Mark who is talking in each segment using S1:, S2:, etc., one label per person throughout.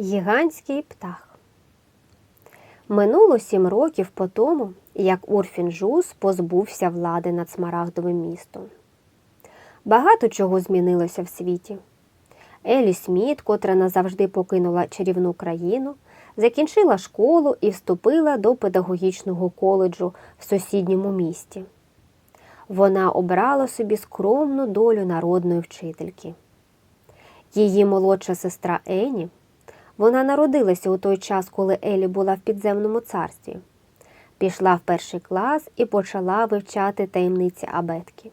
S1: Гігантський птах. Минуло сім років по тому, як Урфін Жус позбувся влади над Смарагдовим містом. Багато чого змінилося в світі. Елі Сміт, котра назавжди покинула чарівну країну, закінчила школу і вступила до педагогічного коледжу в сусідньому місті. Вона обрала собі скромну долю народної вчительки. Її молодша сестра Ені, вона народилася у той час, коли Елі була в підземному царстві, пішла в перший клас і почала вивчати таємниці абетки.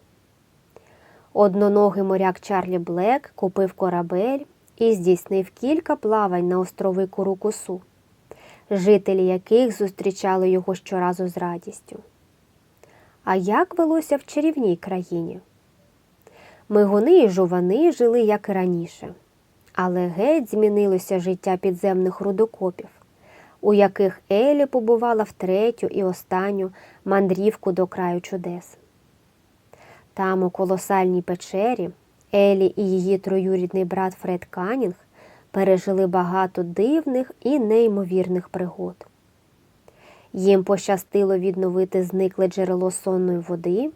S1: Одноногий моряк Чарлі Блек купив корабель і здійснив кілька плавань на острови Курукусу, жителі яких зустрічали його щоразу з радістю. А як велося в чарівній країні? Мигуни і жувани жили, як і раніше, але геть змінилося життя підземних рудокопів, у яких Елі побувала в третю і останню мандрівку до краю чудес. Там, у колосальній печері, Елі і її троюрідний брат Фред Канінг пережили багато дивних і неймовірних пригод. Їм пощастило відновити зникле джерело сонної води,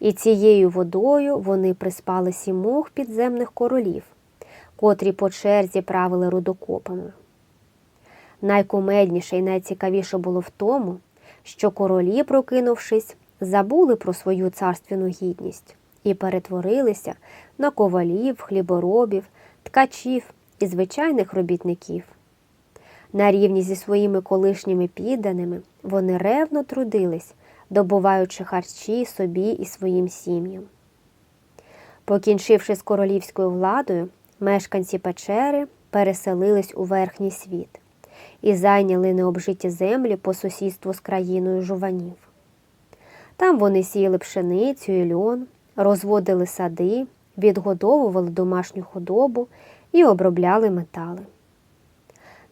S1: і цією водою вони приспали сімох підземних королів, котрі по черзі правили рудокопами. Найкумедніше і найцікавіше було в тому, що королі, прокинувшись, забули про свою царственну гідність і перетворилися на ковалів, хліборобів, ткачів і звичайних робітників. На рівні зі своїми колишніми підданими вони ревно трудились, добуваючи харчі собі і своїм сім'ям. Покінчивши з королівською владою, мешканці печери переселились у верхній світ і зайняли необжиті землі по сусідству з країною жуванів. Там вони сіяли пшеницю і льон, розводили сади, відгодовували домашню худобу і обробляли метали.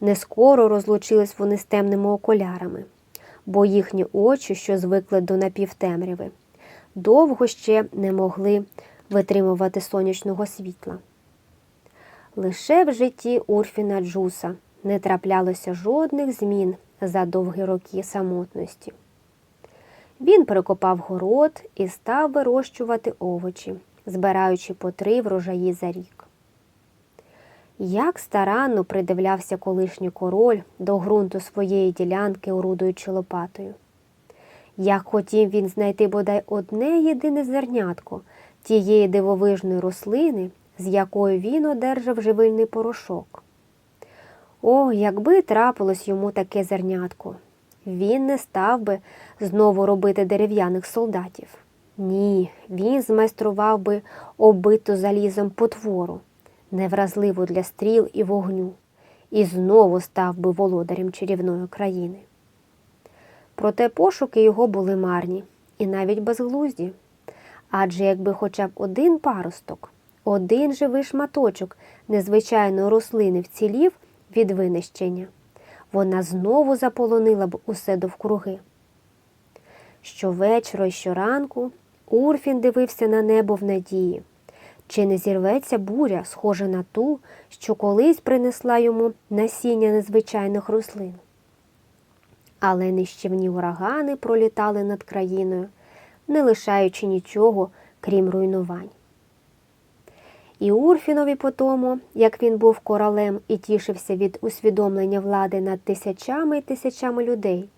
S1: Нескоро розлучились вони з темними окулярами, бо їхні очі, що звикли до напівтемряви, довго ще не могли витримувати сонячного світла. Лише в житті Урфіна Джуса не траплялося жодних змін за довгі роки самотності. Він перекопав город і став вирощувати овочі, збираючи по три врожаї за рік. Як старанно придивлявся колишній король до ґрунту своєї ділянки, орудуючи лопатою. Як хотів він знайти бодай одне єдине зернятко тієї дивовижної рослини, з якою він одержав живильний порошок. О, якби трапилось йому таке зернятко, він не став би знову робити дерев'яних солдатів. Ні, він змайстрував би оббиту залізом потвору, невразливу для стріл і вогню, і знову став би володарем чарівної країни. Проте пошуки його були марні і навіть безглузді. Адже якби хоча б один паросток, один живий шматочок незвичайної рослини вцілів від винищення, вона знову заполонила б усе довкруги. Щовечора і щоранку Урфін дивився на небо в надії, чи не зірветься буря, схожа на ту, що колись принесла йому насіння незвичайних рослин. Але нищівні урагани пролітали над країною, не лишаючи нічого, крім руйнувань. І Урфінові по тому, як він був королем і тішився від усвідомлення влади над тисячами і тисячами людей,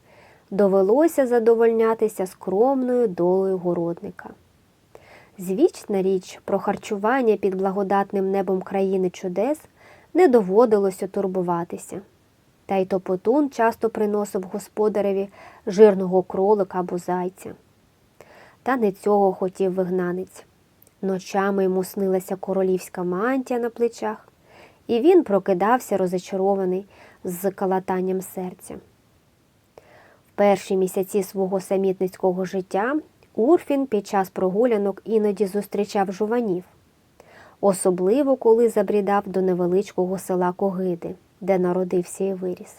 S1: довелося задовольнятися скромною долею городника. Звічна річ про харчування під благодатним небом країни чудес не доводилося турбуватися. Та й топотун часто приносив господареві жирного кролика або зайця. Та не цього хотів вигнанець. Ночами йому снилася королівська мантія на плечах, і він прокидався розочарований з калатанням серця. В перші місяці свого самітницького життя Урфін під час прогулянок іноді зустрічав жуванів, особливо коли забрідав до невеличкого села Когиди, де народився і виріс.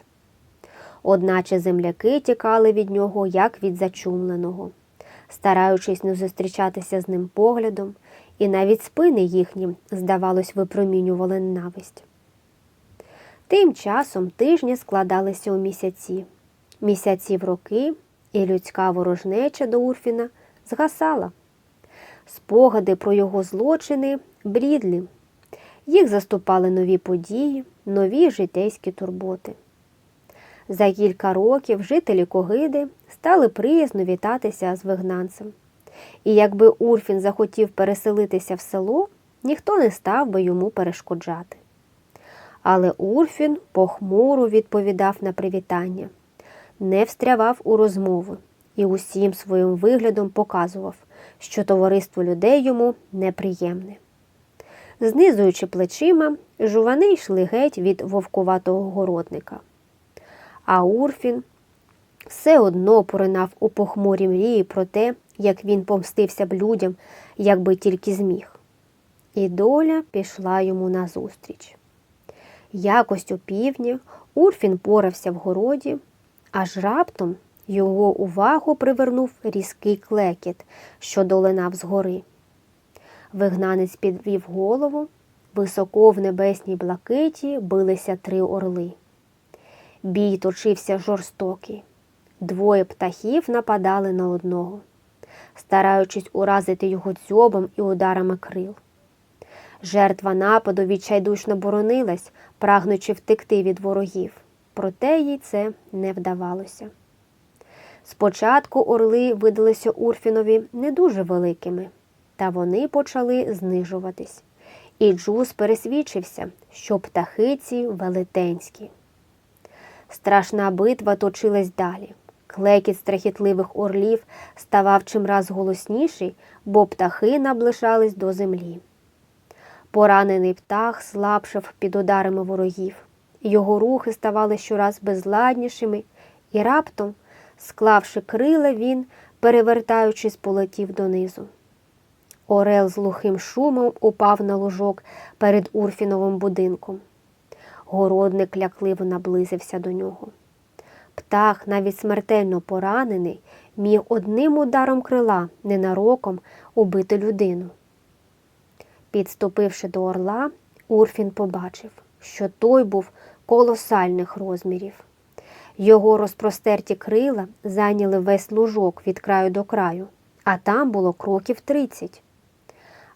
S1: Одначе земляки тікали від нього, як від зачумленого, стараючись не зустрічатися з ним поглядом, і навіть спини їхні, здавалось, випромінювали ненависть. Тим часом тижні складалися у місяці, місяці в роки, і людська ворожнеча до Урфіна згасала. Спогади про його злочини брідлі. Їх заступали нові події, нові житейські турботи. За кілька років жителі Когиди стали приязно вітатися з вигнанцем. І якби Урфін захотів переселитися в село, ніхто не став би йому перешкоджати. Але Урфін похмуро відповідав на привітання, не встрявав у розмови і усім своїм виглядом показував, що товариство людей йому неприємне. Знизуючи плечима, жувани йшли геть від вовкуватого городника. А Урфін все одно поринав у похмурі мрії про те, як він помстився б людям, якби тільки зміг. І доля пішла йому назустріч. Якось у півдні Урфін порався в городі, аж раптом його увагу привернув різкий клекіт, що долинав згори. Вигнанець підвів голову, високо в небесній блакиті билися три орли. Бій точився жорстокий. Двоє птахів нападали на одного, стараючись уразити його дзьобом і ударами крил. Жертва нападу відчайдушно боронилась, прагнучи втекти від ворогів, проте їй це не вдавалося. Спочатку орли видалися Урфінові не дуже великими, та вони почали знижуватись. І Джус пересвідчився, що птахиці велетенські. Страшна битва точилась далі. Клекіт страхітливих орлів ставав чимраз голосніший, бо птахи наближались до землі. Поранений птах слабшав під ударами ворогів. Його рухи ставали щораз безладнішими, і раптом, склавши крила, він, перевертаючись, полетів донизу. Орел з глухим шумом упав на ложок перед Урфіновим будинком. Городник лякливо наблизився до нього. Птах, навіть смертельно поранений, міг одним ударом крила ненароком убити людину. Підступивши до орла, Урфін побачив, що той був колосальних розмірів. Його розпростерті крила зайняли весь лужок від краю до краю, а там було кроків тридцять.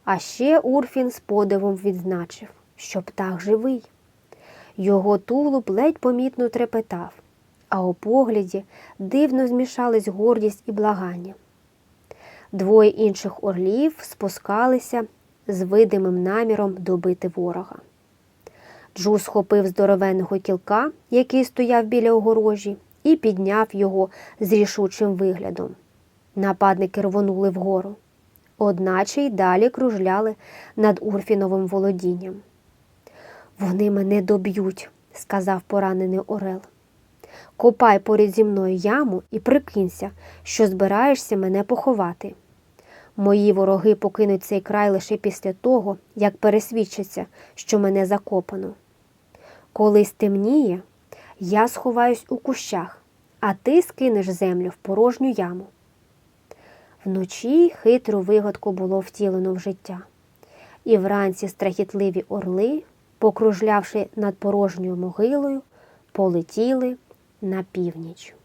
S1: А ще Урфін з подивом відзначив, що птах живий. Його тулуб ледь помітно трепетав, а у погляді дивно змішались гордість і благання. Двоє інших орлів спускалися з видимим наміром добити ворога. Джу схопив здоровенного кілка, який стояв біля огорожі, і підняв його з рішучим виглядом. Нападники рвонули вгору, одначе й далі кружляли над Урфіновим володінням. Вони мене доб'ють, сказав поранений Орел. Копай поряд зі мною яму і прикинься, що збираєшся мене поховати. Мої вороги покинуть цей край лише після того, як пересвідчаться, що мене закопано. Коли стемніє, я сховаюсь у кущах, а ти скинеш землю в порожню яму. Вночі хитру вигадку було втілено в життя, і вранці страхітливі орли, покружлявши над порожньою могилою, полетіли на північ.